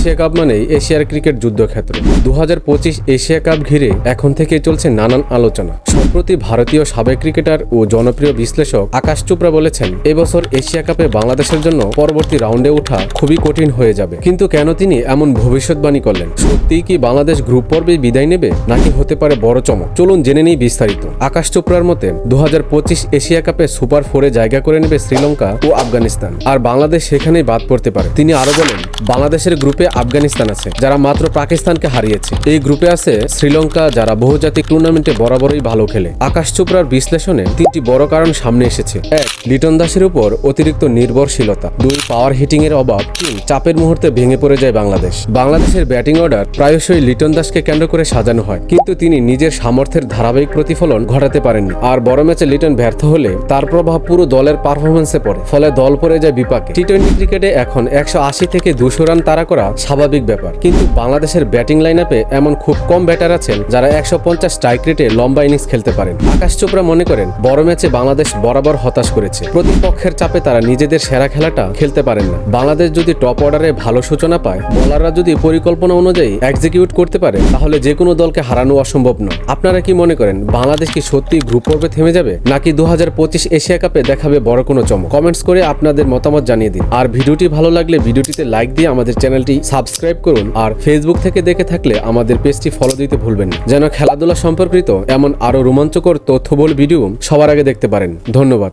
Asia cup মানেই এশিয়ার cricket যুদ্ধক্ষেত্র। দু হাজার পঁচিশ এশিয়া কাপ ঘিরে এখন থেকে চলছে নানান আলোচনা। সম্প্রতি ভারতীয় সাবেক ক্রিকেটার ও জনপ্রিয় বিশ্লেষক আকাশ চোপড়া বলেছেন, এবছর এশিয়া কাপে বাংলাদেশের জন্য পরবর্তী রাউন্ডে ওঠা খুবই কঠিন হয়ে যাবে। কিন্তু কেন তিনি এমন ভবিষ্যৎবাণী করলেন? সত্যিই কি বাংলাদেশ গ্রুপ পর্বে বিদায় নেবে? নাকি হতে পারে বড় চমক? চলুন জেনে নিই বিস্তারিত। আকাশ চোপড়ার মতে দু হাজার পঁচিশ এশিয়া কাপে সুপার ফোরে জায়গা করে নেবে শ্রীলঙ্কা ও আফগানিস্তান। আর বাংলাদেশ সেখানেই বাদ পড়তে পারে। তিনি আরও বলেন, বাংলাদেশের গ্রুপে আফগানিস্তান আছে, যারা মাত্র পাকিস্তানকে হারিয়েছে। এই গ্রুপে আছে শ্রীলঙ্কা, যারা বহুজাতিক টুর্নামেন্টে বরাবরই ভালো খেলে। আকাশ চোপড়ার বিশ্লেষণে তিনটি বড় কারণ সামনে এসেছে। এক, লিটন দাসের উপর অতিরিক্ত নির্ভরশীলতা। দুই, পাওয়ার হিটিং এর অভাব। তিন, চাপের মুহূর্তে ভেঙে পড়ে যায় বাংলাদেশ। বাংলাদেশের ব্যাটিং অর্ডার প্রায়শই লিটন দাসকে কেন্দ্র করে সাজানো হয়, কিন্তু তিনি নিজের সামর্থ্যের ধারাবাহিক প্রতিফলন ঘটাতে পারেননি। আর বড় ম্যাচে লিটন ব্যর্থ হলে তার প্রভাব পুরো দলের পারফরমেন্সে পড়ে, ফলে দল পড়ে যায় বিপাকে। টি টোয়েন্টি ক্রিকেটে এখন একশো আশি থেকে দুশো রান তারা করা স্বাভাবিক ব্যাপার। কিন্তু বাংলাদেশের ব্যাটিং লাইন আপে এমন খুব কম ব্যাটার আছেন যারা একশো পঞ্চাশ স্ট্রাইক রেটে লম্বা ইনিংস খেলতে পারেন। আকাশ চোপড়া মনে করেন, বড় ম্যাচে বাংলাদেশ বরাবর হতাশ করেছে। প্রতিপক্ষের চাপে তারা নিজেদের সেরা খেলাটা খেলতে পারেন না। বাংলাদেশ যদি টপ অর্ডারে ভালো সূচনা পায় বোলাররা যদি পরিকল্পনা অনুযায়ী এক্সিকিউট করতে পারে, তাহলে যে কোনো দলকে হারানো অসম্ভব নয়। আপনারা কি মনে করেন, বাংলাদেশ কি সত্যি গ্রুপ পর্বে থেমে যাবে? নাকি দু হাজার পঁচিশ এশিয়া কাপে দেখাবে বড় কোনো চমক? কমেন্টস করে আপনাদের মতামত জানিয়ে দিন। আর ভিডিওটি ভালো লাগলে ভিডিওটিতে লাইক দিয়ে আমাদের চ্যানেলটি সাবস্ক্রাইব করুন আর ফেসবুক থেকে দেখে থাকলে আমাদের পেজটি ফলো দিতে ভুলবেন না। যেন খেলাধুলা সম্পর্কিত এমন আরও রোমাঞ্চকর তথ্যবল ভিডিও সবার আগে দেখতে পারেন। ধন্যবাদ।